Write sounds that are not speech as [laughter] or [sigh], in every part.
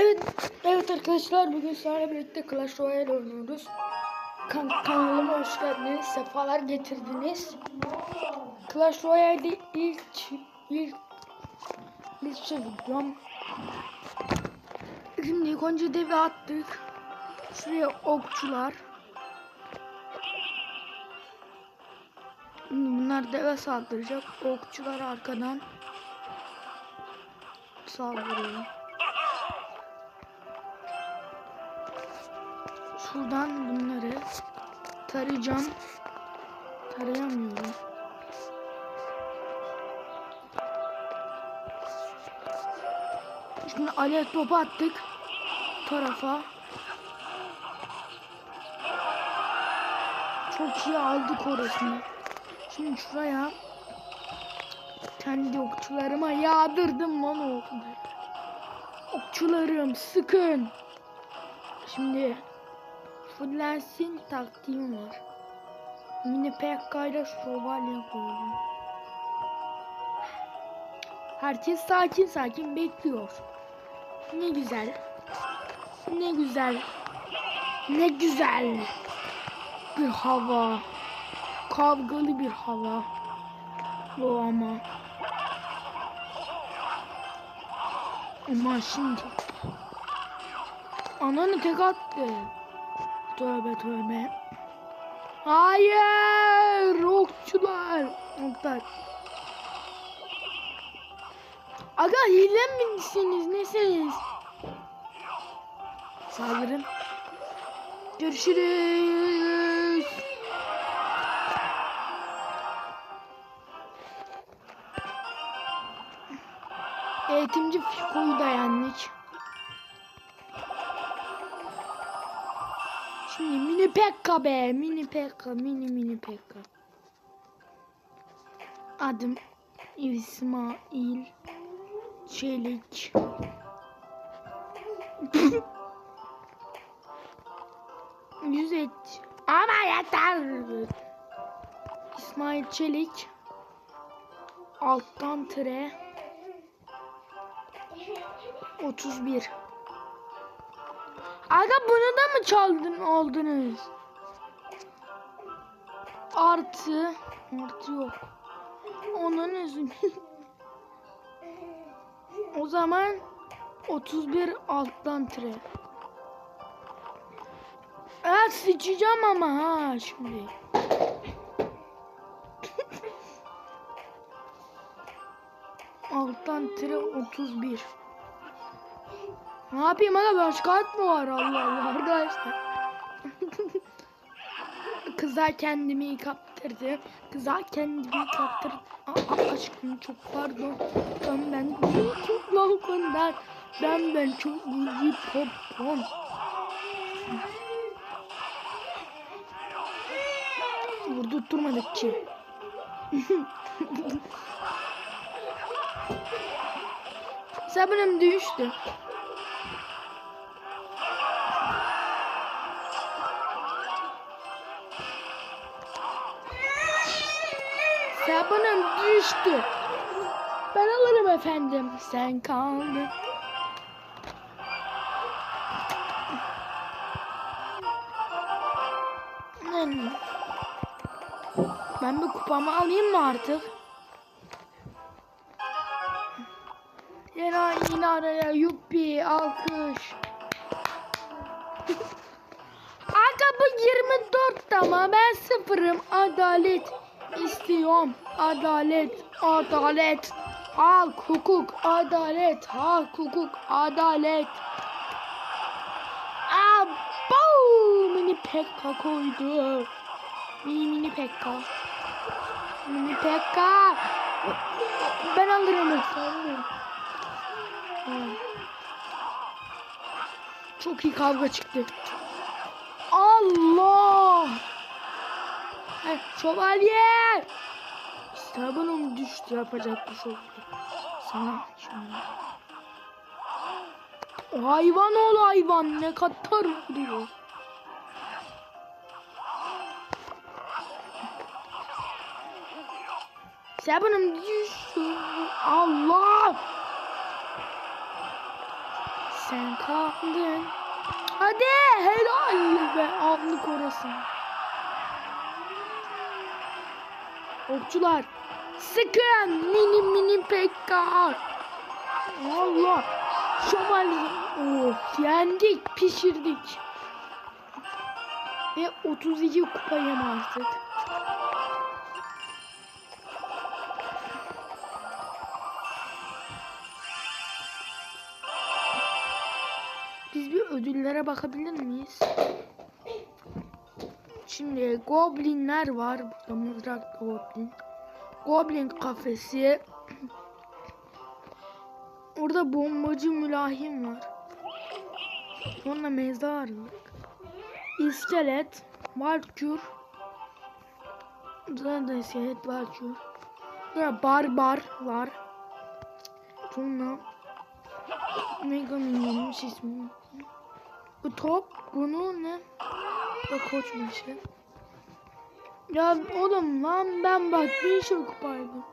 Evet, evet arkadaşlar bugün sizlerle birlikte Clash Royale oynuyoruz. Kan kanalıma hoş geldiniz, sefalar getirdiniz. Clash Royale'de ilk ilk ilk şey videom. Şimdi önce devi attık. Şuraya okçular. Şimdi bunlar deve saldıracak. Okçular arkadan saldırıyor. Şuradan bunları tarayacağım. Tarayamıyorum. Şimdi alev topu attık. Tarafa. Çok iyi aldık orasını. Şimdi şuraya kendi okçularıma yağdırdım lan o okları. Okçularım sıkın. Şimdi fullensin taktiğim var. Mini PK ile şövalye koyacağım. Herkes sakin sakin bekliyor. Ne güzel. Ne güzel. Ne güzel. Bir hava. Kavgalı bir hava. Bu ama. Ama şimdi. Ananı tek attı. Tövbe tövbe. Hayır. Okçular. Oklar. Aga hile misiniz? Nesiniz? Saldırın. Görüşürüz. Eğitimci Fiko'yu da yendik. Şimdi mini pekka be. Mini pekka. Mini mini pekka. Adım İsmail Çelik. [laughs] Yüz et. Ama yeter. İsmail Çelik. Alttan tire. 31. Aga bunu da mı çaldın aldınız? Artı. Artı yok. Onun üzüm. [laughs] o zaman 31 alttan tire. Evet sıçacağım ama ha şimdi. [laughs] alttan tire 31. Ne yapayım aga başka at mı var Allah Allah arkadaşlar. Kıza kendimi kaptırdım. Kıza kendimi kaptırdım. Aa, aşkım çok pardon. Ben ben çok yorgundan. Ben ben çok iyi popon. Vurdurtturmadık ki. [laughs] Sabunum düştü. Sabunum düştü. Ben alırım efendim. Sen kaldın. Ben bir kupamı alayım mı artık? Yine yine araya yuppi alkış. Aga bu 24 ama ben sıfırım. Adalet istiyorum. Adalet, adalet. Halk, hukuk, adalet. Halk, hukuk, adalet. Abo! Mini pekka koydu. Mini mini pekka. Mini pekka. Ben alırım. Çok iyi kavga çıktı. Allah! Şövalye! Sabunum düştü yapacak bir şey yok. Sana şimdi. Hayvan ol hayvan ne kadar vuruyor. Sabunum düştü. Allah! sen kaldın. Hadi helal be aldık orası. Okçular sıkın mini mini pekka. Allah şövalye. Of yendik pişirdik. Ve 32 kupayım artık. Biz bir ödüllere bakabilir miyiz? Şimdi goblinler var. Burada mızrak goblin. Goblin kafesi. Orada bombacı mülahim var. Sonra mezarlık. İskelet. Valkür. Da iskelet valkür. Burada barbar var. Sonra Mega Minion'muş ismi. Bu top bunu ne? Da koç maçı. Ya oğlum lan ben bak bir şey kupaydım.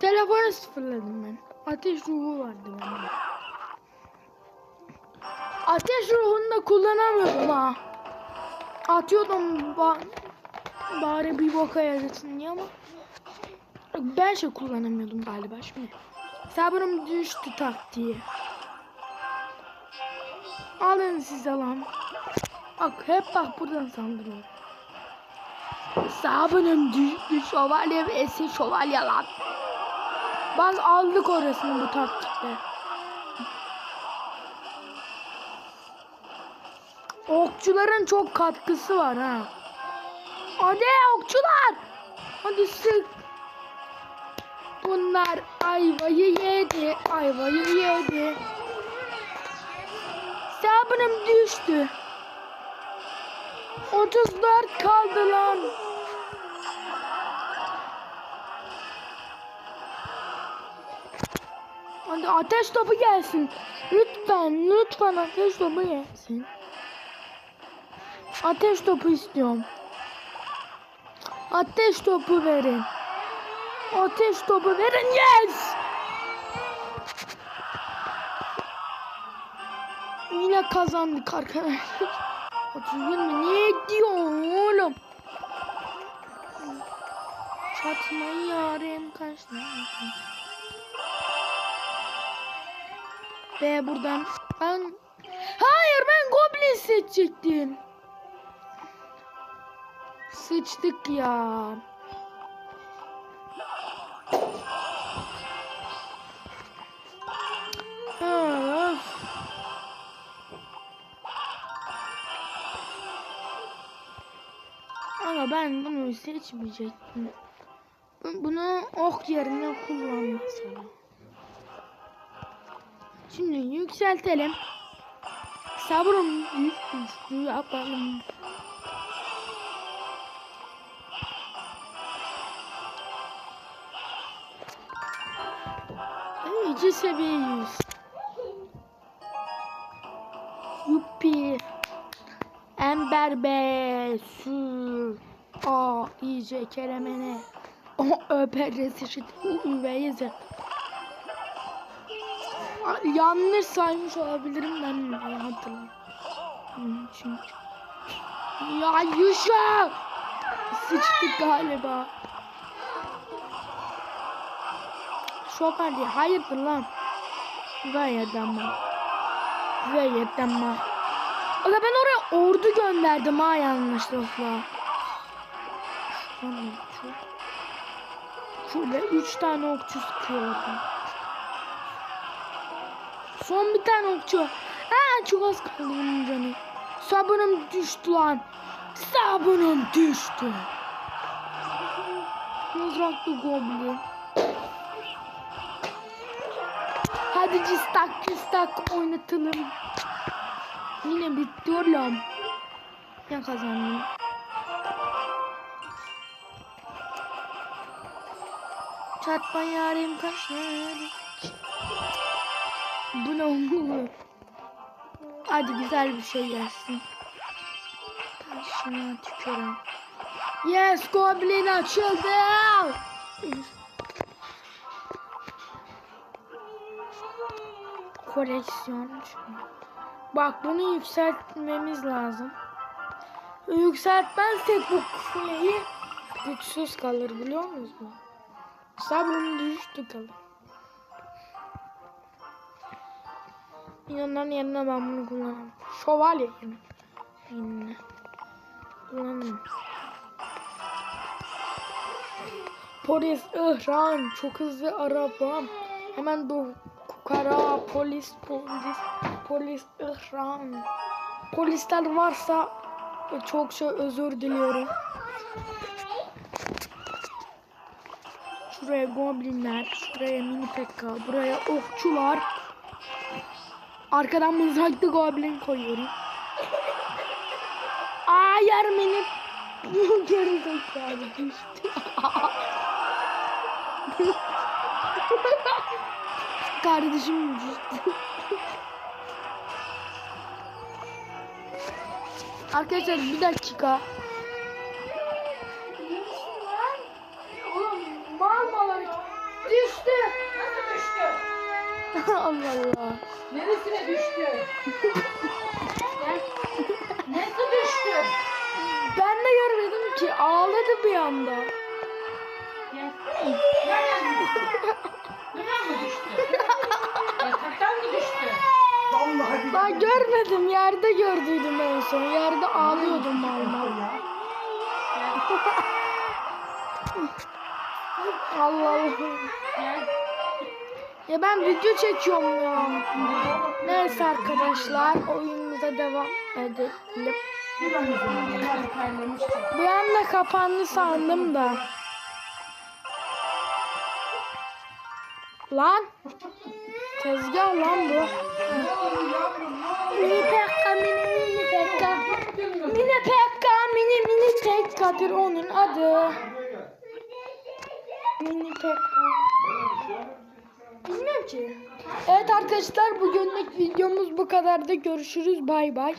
Telefonu sıfırladım ben. Ateş ruhu vardı bende. Ateş ruhunu da kullanamıyordum ha. Atıyordum ba bari bir boka yarasın diye ama ben şey kullanamıyordum galiba şimdi. Sabrım düştü taktiği. Alın siz alan. Bak hep bak buradan saldırıyor. Sabrım düştü şövalye ve eski şövalye lan. Bak aldık orasını bu taktikle. Okçuların çok katkısı var ha. Hadi okçular. Hadi sık. Bunlar ayvayı yedi. Ayvayı yedi. Sabrım düştü. 34 kaldı lan. Hadi ateş topu gelsin. Lütfen, lütfen ateş topu gelsin. Ateş topu istiyorum. Ateş topu verin. Ateş topu verin. Yes! Yine kazandık arkadaşlar. [laughs] 31 mi? Niye diyorsun oğlum? Çatmayı yarim kaçtı. Ve buradan ben... Hayır ben goblin seçecektim. Sıçtık ya. Ama ben bunu seçmeyecektim. Bu- Bunu ok yerine kullan mesela. Şimdi yükseltelim. Sabrım düştü yapalım. İki seviyeyiz. Yuppi. Ember be. Sür. A. iyice keremene. O öper resişit. Üveyize. Yanlış saymış olabilirim ben hatırlamıyorum. Çünkü. Ya Yuşa! Sıçtık galiba. Şopar diye. Hayırdır lan? Gayet ama. Gayet ama. Aga ben oraya ordu gönderdim ha yanlışlıkla. Şöyle üç tane okçu sıkıyor. Son bir tane okçu. Ha çok az kaldı bunun canı. Sabunum düştü lan. Sabunum düştü. Mızraklı goblin. Hadi cistak cistak oynatalım. Yine bitti oğlum. Ya kazandım. Çatma yarim kaşlar. Bu ne oldu? Hadi güzel bir şey gelsin. Taşına tükürüm. Yes, Goblin açıldı. koleksiyon. Bak bunu yükseltmemiz lazım. Yükseltmezsek bu kuleyi güçsüz kalır biliyor musunuz? Sabrım düştü kalır. Onların yerine ben bunu kullanırım. Şövalye yerine. Kullanırım. Polis ihran çok hızlı arabam. Hemen dur. Kukara polis polis polis ihran. Polisler varsa çok şey özür diliyorum. Şuraya goblinler, şuraya mini pekka, buraya okçular. Arkadan mızraklı goblin koyuyorum. Aa yer mini [laughs] geri zekalı düştü. [laughs] Kardeşim düştü. Arkadaşlar bir dakika. Düştü. Nasıl düştü? [laughs] Allah Allah. Neresine düştü? Nasıl düştü? Ben de görmedim ki ağladı bir anda. Gel. Nereden düştü? Buradan mı düştü? Yataktan mı düştü? Ben görmedim yerde gördüydüm en son. Yerde ağlıyordum mal. Allah [laughs] Allah. Ya ben video çekiyorum ya. Neyse arkadaşlar oyunumuza devam edelim. Bir anda kapandı sandım da. Lan. [laughs] Tezgah lan bu. Mini pekka mini mini pekka. Mini pekka mini mini pekkadır onun adı. Mini pekka. Bilmiyorum ki. Evet arkadaşlar bugünlük videomuz bu kadar da görüşürüz bay bay.